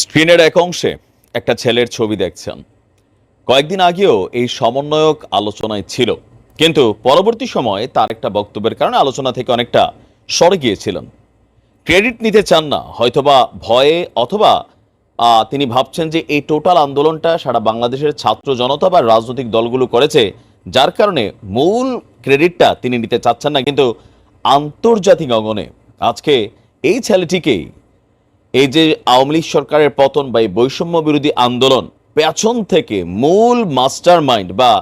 স্ক্রিনের এক অংশে একটা ছেলের ছবি দেখছেন। কয়েকদিন আগেও এই সমন্বয়ক আলোচনায় ছিল, কিন্তু পরবর্তী সময়ে তার একটা বক্তব্যের কারণে আলোচনা থেকে অনেকটা সরে গিয়েছিলেন। ক্রেডিট নিতে চান না, হয়তোবা ভয়ে, অথবা তিনি ভাবছেন যে এই টোটাল আন্দোলনটা সারা বাংলাদেশের ছাত্র জনতা বা রাজনৈতিক দলগুলো করেছে, যার কারণে মূল ক্রেডিটটা তিনি নিতে চাচ্ছেন না। কিন্তু আন্তর্জাতিক অঙ্গনে আজকে এই ছেলেটিকেই এই যে আওয়ামী লীগ সরকারের পতন বা এই বৈষম্য বিরোধী আন্দোলন, পেছন থেকে মূল মাস্টার মাইন্ড বা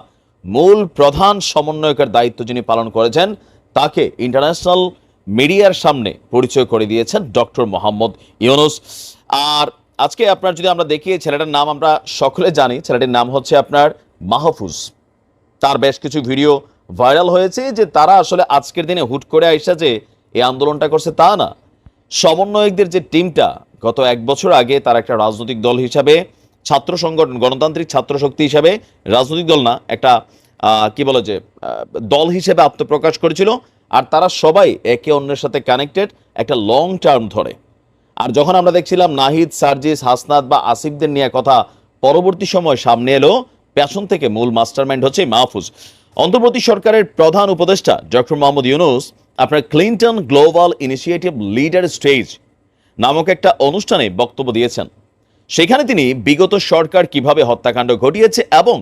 মূল প্রধান সমন্বয়কের দায়িত্ব যিনি পালন করেছেন, তাকে ইন্টারন্যাশনাল মিডিয়ার সামনে পরিচয় করে দিয়েছেন ডক্টর মোহাম্মদ ইউনুস। আর আজকে আপনার যদি আমরা দেখি ছেলেটার নাম আমরা সকলে জানি, ছেলেটির নাম হচ্ছে আপনার মাহফুজ। তার বেশ কিছু ভিডিও ভাইরাল হয়েছে যে তারা আসলে আজকের দিনে হুট করে আইসা যে এই আন্দোলনটা করছে তা না। সমন্বয়কদের যে টিমটা গত এক বছর আগে তার একটা রাজনৈতিক দল হিসাবে, ছাত্র সংগঠন, গণতান্ত্রিক ছাত্র শক্তি হিসাবে রাজনৈতিক দল না, একটা কি বলে যে দল হিসেবে আত্মপ্রকাশ করেছিল। আর তারা সবাই একে অন্যের সাথে কানেক্টেড একটা লং টার্ম ধরে। আর যখন আমরা দেখছিলাম নাহিদ, সার্জিস, হাসনাত বা আসিফদের নিয়ে কথা পরবর্তী সময় সামনে এলো, পেছন থেকে মূল মাস্টারমাইন্ড হচ্ছে মাহফুজ। অন্তর্বর্তী সরকারের প্রধান উপদেষ্টা ডক্টর মোহাম্মদ ইউনুস আপনার Clinton global initiative leader stage নামক একটা অনুষ্ঠানে বক্তব্য দিয়েছেন। সেখানে তিনি বিগত সরকার কীভাবে হত্যাকাণ্ড ঘটিয়েছে এবং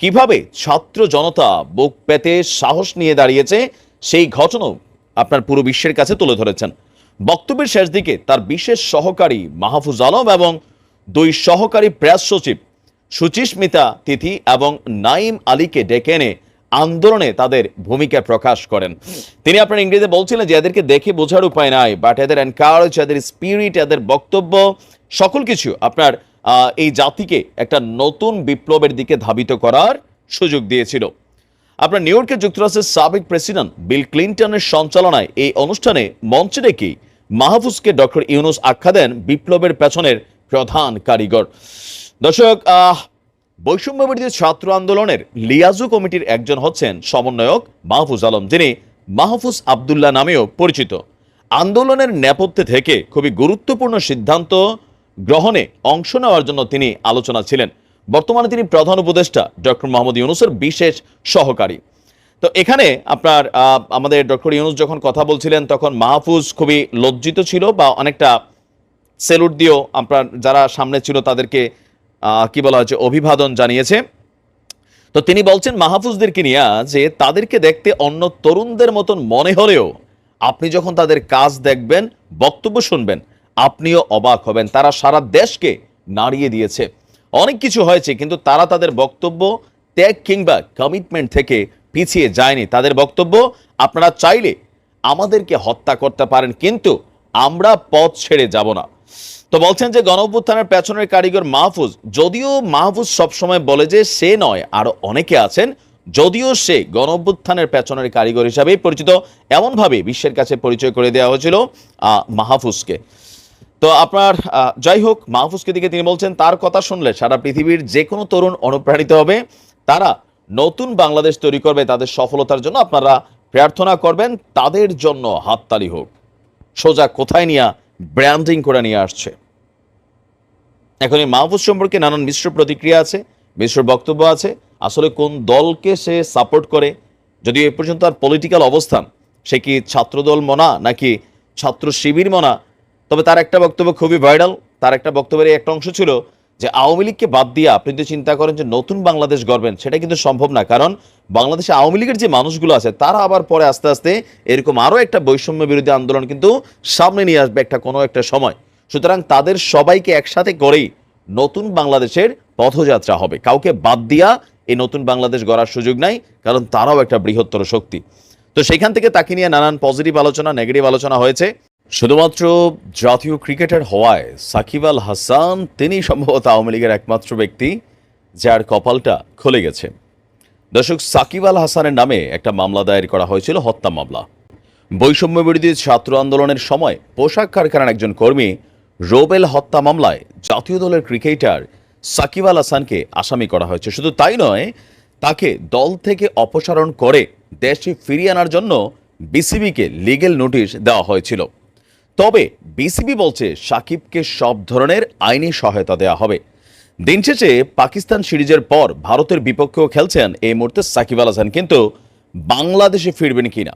কীভাবে ছাত্র জনতা বুক পেতে সাহস নিয়ে দাঁড়িয়েছে, সেই ঘটনাও আপনার পুরো বিশ্বের কাছে তুলে ধরেছেন। বক্তব্যের শেষ দিকে তার বিশেষ সহকারী মাহফুজ আলম এবং দুই সহকারী প্রেস সচিব সুচিস্মিতা তিথি এবং নাইম আলীকে ডেকে এনে আন্দোলনে তাদের ভূমিকা প্রকাশ করেন। তিনি আপনার ইংরেজিতে বলছিলেন যে এদেরকে দেখে বোঝার উপায় নাই বাট এদের এনকারেজ এদের স্পিরিট এদের বক্তব্য, সকল কিছু আপনার এই জাতিকে একটা নতুন বিপ্লবের দিকে ধাবিত করার সুযোগ দিয়েছিল। আপনার নিউ ইয়র্কের যুক্তরাষ্ট্রের সাবেক প্রেসিডেন্ট বিল ক্লিন্টনের সঞ্চালনায় এই অনুষ্ঠানে মঞ্চে রেখে মাহফুজকে ডক্টর ইউনুস আখ্যা দেন বিপ্লবের পেছনের প্রধান কারিগর। দর্শক আহ, বৈষম্য বিরোধী ছাত্র আন্দোলনের লিয়াজু কমিটির একজন হচ্ছেন সমন্বয়ক মাহফুজ আলম। যিনি মাহফুজ আবদুল্লাহ নামেও পরিচিত। আন্দোলনের নেপথ্যে থেকে খুবই গুরুত্বপূর্ণ সিদ্ধান্ত গ্রহণে অংশ নেওয়ার জন্য তিনি আলোচনা ছিলেন। বর্তমানে তিনি প্রধান উপদেষ্টা ডক্টর মোহাম্মদ ইউনুসের বিশেষ সহকারী। তো এখানে আপনার আমাদের ডক্টর ইউনুস যখন কথা বলছিলেন তখন মাহফুজ খুবই লজ্জিত ছিল বা অনেকটা সেলুট দিয়েও আপনার যারা সামনে ছিল তাদেরকে কি বলা হচ্ছে, অভিবাদন জানিয়েছে। তো তিনি বলছেন, মাহফুজদেরকে নিয়ে যে তাদেরকে দেখতে অন্য তরুণদের মতন মনে হলেও আপনি যখন তাদের কাজ দেখবেন, বক্তব্য শুনবেন, আপনিও অবাক হবেন। তারা সারা দেশকে নাড়িয়ে দিয়েছে। অনেক কিছু হয়েছে, কিন্তু তারা তাদের বক্তব্য, ত্যাগ কিংবা কমিটমেন্ট থেকে পিছিয়ে যায়নি। তাদের বক্তব্য, আপনারা চাইলে আমাদেরকে হত্যা করতে পারেন, কিন্তু আমরা পথ ছেড়ে যাব না। তো বলছেন যে গণ অভ্যুত্থানের পেছনের কারিগর মাহফুজ, যদিও মাহফুজ সবসময় বলে যে সে নয়, আরও অনেকে আছেন, যদিও সে গণ অভ্যুত্থানের পেছনের কারিগর হিসাবেই পরিচিত, এমনভাবে বিশ্বের কাছে পরিচয় করে দেওয়া হয়েছিল মাহফুজকে। তো আপনার যাই হোক, মাহফুজকে দিকে তিনি বলছেন, তার কথা শুনলে সারা পৃথিবীর যে কোনো তরুণ অনুপ্রাণিত হবে। তারা নতুন বাংলাদেশ তৈরি করবে, তাদের সফলতার জন্য আপনারা প্রার্থনা করবেন, তাদের জন্য হাততালি হোক। সোজা কোথায় নিয়ে ব্র্যান্ডিং করে নিয়ে আসছে। এখন এই মাহফুজ সম্পর্কে নানান মিশ্র প্রতিক্রিয়া আছে, মিশ্র বক্তব্য আছে। আসলে কোন দলকে সে সাপোর্ট করে? যদি এ পর্যন্ত তার পলিটিক্যাল অবস্থান, সে কি ছাত্রদল মনা নাকি ছাত্র শিবির মনা? তবে তার একটা বক্তব্য খুবই ভাইরাল তার একটা বক্তব্যের একটা অংশ ছিল যে আওয়ামী লীগকে বাদ দিয়ে আপনি যদি চিন্তা করেন যে নতুন বাংলাদেশ গড়বেন, সেটা কিন্তু সম্ভব না। কারণ বাংলাদেশে আওয়ামী লীগের যে মানুষগুলো আছে, তারা আবার পরে আস্তে আস্তে এরকম আরও একটা বৈষম্য বিরোধী আন্দোলন কিন্তু সামনে নিয়ে আসবে একটা কোনো একটা সময়। সুতরাং তাদের সবাইকে একসাথে করেই নতুন বাংলাদেশের পথযাত্রা হবে। কাউকে বাদ দিয়া এই নতুন বাংলাদেশ গড়ার সুযোগ নাই, কারণ তারাও একটা বৃহত্তর শক্তি। তো সেখান থেকে তাকে নিয়ে নানান পজিটিভ আলোচনা নেগেটিভ আলোচনা হয়েছে। শুধুমাত্র জাতীয় ক্রিকেটার হওয়ায় সাকিব আল হাসান তিনি সম্ভবত আওয়ামী লীগের একমাত্র ব্যক্তি, যার কপালটা খুলে গেছে। দর্শক, সাকিব আল হাসানের নামে একটা মামলা দায়ের করা হয়েছিল, হত্যা মামলা। বৈষম্য বিরোধী ছাত্র আন্দোলনের সময় পোশাক কারখানার একজন কর্মী রোবেল হত্যা মামলায় জাতীয় দলের ক্রিকেটার সাকিব আল হাসানকে আসামি করা হয়েছে। শুধু তাই নয়, তাকে দল থেকে অপসারণ করে দেশে ফিরিয়ে আনার জন্য বিসিবিকে লিগেল নোটিশ দেওয়া হয়েছিল। তবে বিসিবি বলছে সাকিবকে সব ধরনের আইনি সহায়তা দেওয়া হবে। দিন শেষে পাকিস্তান সিরিজের পর ভারতের বিপক্ষেও খেলছেন এই মুহূর্তে সাকিব আল হাসান, কিন্তু বাংলাদেশে ফিরবেন কিনা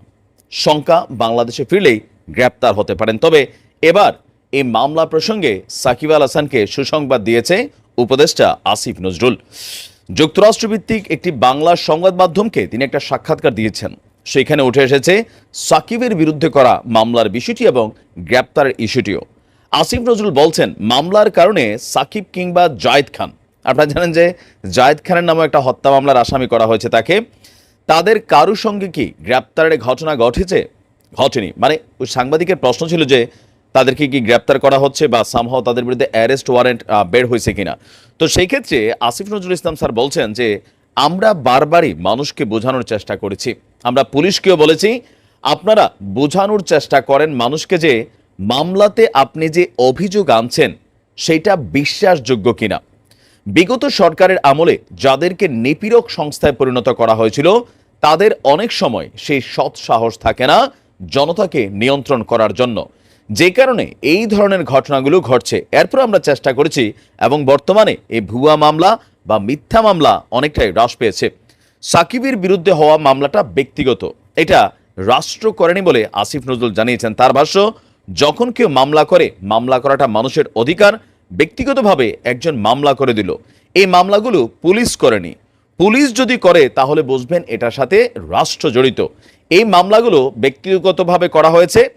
শঙ্কা, বাংলাদেশে ফিরলেই গ্রেপ্তার হতে পারেন। তবে এবার এই মামলা প্রসঙ্গে সাকিব আল হাসানকে সুসংবাদ দিয়েছে উপদেষ্টা আসিফ নজরুল। যুক্তরাষ্ট্রভিত্তিক একটি বাংলা সংবাদ মাধ্যমকে তিনি একটা সাক্ষাৎকার দিয়েছেন। সেখানে উঠে এসেছে সাকিবের বিরুদ্ধে করা মামলার বিষয়টি এবং গ্রেপ্তারের ইস্যুটিও। আসিফ নজরুল বলছেন, মামলার কারণে সাকিব কিংবা জায়েদ খান। আপনারা জানেন যে জায়েদ খানের নামে একটা হত্যা মামলার আসামি করা হয়েছে তাকে। তাদের কারুর সঙ্গে কি গ্রেপ্তারের ঘটনা ঘটেছে? ঘটেনি। মানে ওই সাংবাদিকের প্রশ্ন ছিল যে তাদেরকে কি গ্রেপ্তার করা হচ্ছে বা সামহাও তাদের বিরুদ্ধে অ্যারেস্ট ওয়ারেন্ট বের হয়েছে কিনা। তো সেই ক্ষেত্রে আসিফ নজরুল ইসলাম স্যার বলছেন যে আমরা বারবারই মানুষকে বোঝানোর চেষ্টা করেছি। আমরা পুলিশকেও বলেছি, আপনারা বোঝানোর চেষ্টা করেন মানুষকে যে মামলাতে আপনি যে অভিযোগ আনছেন, সেটা বিশ্বাসযোগ্য কিনা। বিগত সরকারের আমলে যাদেরকে নিপীড়ক সংস্থায় পরিণত করা হয়েছিল, তাদের অনেক সময় সেই সৎ সাহস থাকে না জনতাকে নিয়ন্ত্রণ করার জন্য। যে কারণে এই ধরনের ঘটনাগুলো ঘটছে। এরপর আমরা চেষ্টা করেছি এবং বর্তমানে এই ভুয়া মামলা বা মিথ্যা মামলা অনেকটাই হ্রাস পেয়েছে। সাকিবের বিরুদ্ধে হওয়া মামলাটা ব্যক্তিগত। এটা রাষ্ট্র করেনি বলে আসিফ নজরুল জানিয়েছেন। তার ভাষ্য, যখন কেউ মামলা করে, মামলা করাটা মানুষের অধিকার, ব্যক্তিগতভাবে একজন মামলা করে দিল। এই মামলাগুলো পুলিশ করেনি। পুলিশ যদি করে, তাহলে বুঝবেন এটার সাথে রাষ্ট্র জড়িত। এই মামলাগুলো ব্যক্তিগতভাবে করা হয়েছে।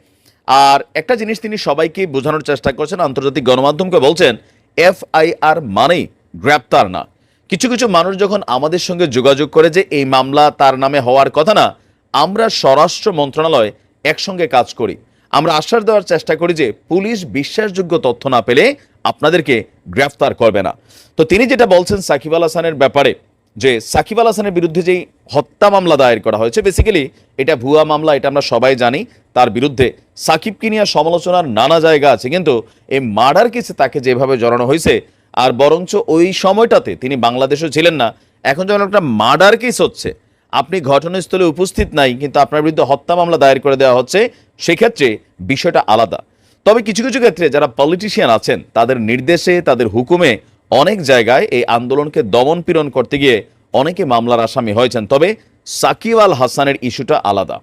আর একটা জিনিস তিনি সবাইকে বোঝানোর চেষ্টা করছেন, আন্তর্জাতিক গণমাধ্যমকে বলছেন, এফআইআর মানেই গ্রেপ্তার না। কিছু কিছু মানুষ যখন আমাদের সঙ্গে যোগাযোগ করে যে এই মামলা তার নামে হওয়ার কথা না, আমরা স্বরাষ্ট্র মন্ত্রণালয় একসঙ্গে কাজ করি। আমরা আশ্বাস দেওয়ার চেষ্টা করি যে পুলিশ বিশ্বাসযোগ্য তথ্য না পেলে আপনাদেরকে গ্রেফতার করবে না। তো তিনি যেটা বলছেন সাকিব আল হাসানের ব্যাপারে, যে সাকিব আল হাসানের বিরুদ্ধে যেই হত্যা মামলা দায়ের করা হয়েছে বেসিক্যালি এটা ভুয়া মামলা, এটা আমরা সবাই জানি, তার বিরুদ্ধে সাকিবকে নিয়ে সমালোচনার নানা জায়গা আছে, কিন্তু এই মার্ডার কেসে তাকে যেভাবে জড়ানো হয়েছে আর বরঞ্চ ওই সময়টাতে তিনি বাংলাদেশও ছিলেন না। এখন যখন একটা মার্ডার কেস হচ্ছে, আপনি ঘটনাস্থলে উপস্থিত নাই, কিন্তু আপনার বিরুদ্ধে হত্যা মামলা দায়ের করে দেওয়া হচ্ছে, সেক্ষেত্রে বিষয়টা আলাদা। তবে কিছু কিছু ক্ষেত্রে যারা পলিটিশিয়ান আছেন, তাদের নির্দেশে, তাদের হুকুমে অনেক জায়গায় এই আন্দোলনকে দমন পীড়ন করতে গিয়ে অনেকে মামলার আসামি হয়েছেন। তবে সাকিব আল হাসানের ইস্যুটা আলাদা।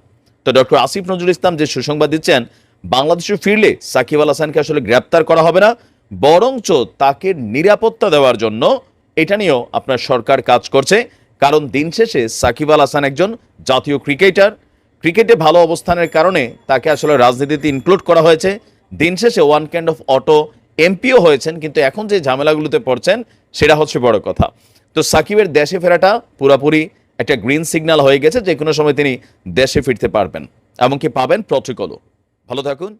তো ডক্টর আসিফ নজরুল ইসলাম যে সুসংবাদ দিচ্ছেন, বাংলাদেশে ফিরলে সাকিব আল হাসানকে আসলে গ্রেপ্তার করা হবে না বরঞ্চ তাকে নিরাপত্তা দেওয়ার জন্য। এটা নিয়েও আপনার সরকার কাজ করছে। কারণ দিন শেষে সাকিব আল হাসান একজন জাতীয় ক্রিকেটার। ক্রিকেটে ভালো অবস্থানের কারণে তাকে আসলে রাজনীতিতে ইনক্লুড করা হয়েছে। দিন শেষে one kind of auto MPO হয়েছেন, কিন্তু এখন যে ঝামেলাগুলোতে পড়ছেন, সেটা হচ্ছে বড় কথা। তো সাকিবের দেশে ফেরাটা পুরাপুরি একটা গ্রিন সিগন্যাল হয়ে গেছে যে কোনো সময় তিনি দেশে ফিরতে পারবেন। এমনকি পাবেন প্রটোকলও ভালো থাকুন।